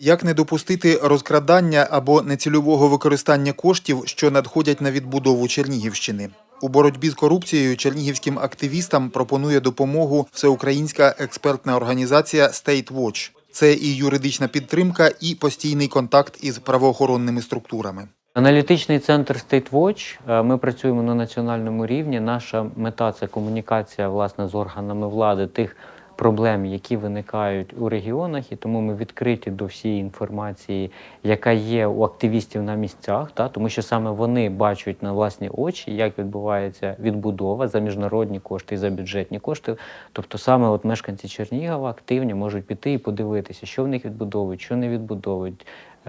Як не допустити розкрадання або нецільового використання коштів, що надходять на відбудову Чернігівщини? У боротьбі з корупцією чернігівським активістам пропонує допомогу всеукраїнська експертна організація State Watch. Це і юридична підтримка, і постійний контакт із правоохоронними структурами. Аналітичний центр State Watch. е, Ми працюємо на національному рівні. Наша мета це комунікація власне з органами влади тих проблем, які виникають у регіонах, і тому ми відкриті до всієї інформації, яка є у активістів на місцях, та тому що саме вони бачать на власні очі, як відбувається відбудова за міжнародні кошти і за бюджетні кошти. Тобто, саме от мешканці Чернігова активні можуть піти і подивитися, що в них відбудовують, що не відбудовують.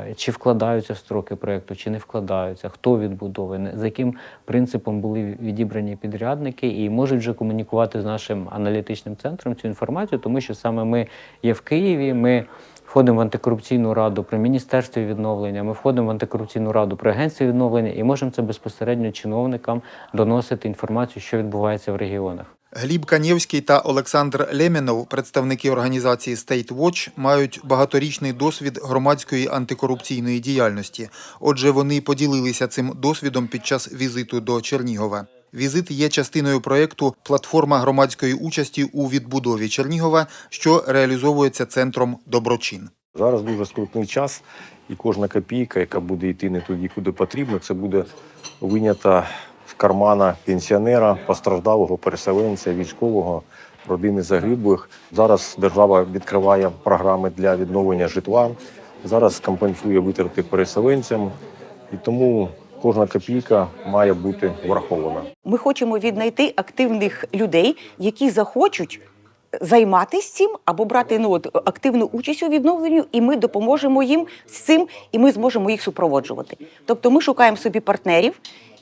Е, Чи вкладаються строки проєкту, чи не вкладаються, хто відбудовує, за яким принципом були відібрані підрядники, і можуть вже комунікувати з нашим аналітичним центром цю інформацію, тому що саме ми є в Києві. Ми входимо в антикорупційну раду при міністерстві відновлення. Ми входимо в антикорупційну раду при агентстві відновлення і можемо це безпосередньо чиновникам доносити інформацію, що відбувається в регіонах. Гліб Канєвський та Олександр Лемінов, представники організації State Watch, мають багаторічний досвід громадської антикорупційної діяльності. Отже, вони поділилися цим досвідом під час візиту до Чернігова. Візит є частиною проєкту Платформа громадської участі у відбудові Чернігова, що реалізовується центром Доброчин. Зараз дуже скрутний час, і кожна копійка, яка буде йти не туди, куди потрібно, це буде винята кармана пенсіонера, постраждалого переселенця, військового, родини загиблих. Зараз держава відкриває програми для відновлення житла. Зараз компенсує витрати переселенцям, і тому кожна копійка має бути врахована. Ми хочемо віднайти активних людей, які захочуть займатися цим або брати ну, от, активну участь у відновленню, і ми допоможемо їм з цим, і ми зможемо їх супроводжувати. Тобто ми шукаємо собі партнерів,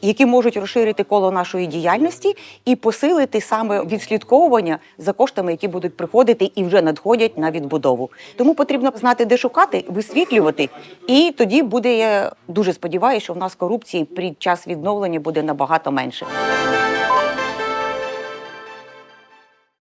які можуть розширити коло нашої діяльності і посилити саме відслідковування за коштами, які будуть приходити і вже надходять на відбудову. Тому потрібно знати, де шукати, висвітлювати, і тоді буде я дуже сподіваюся, що в нас корупції під час відновлення буде набагато менше.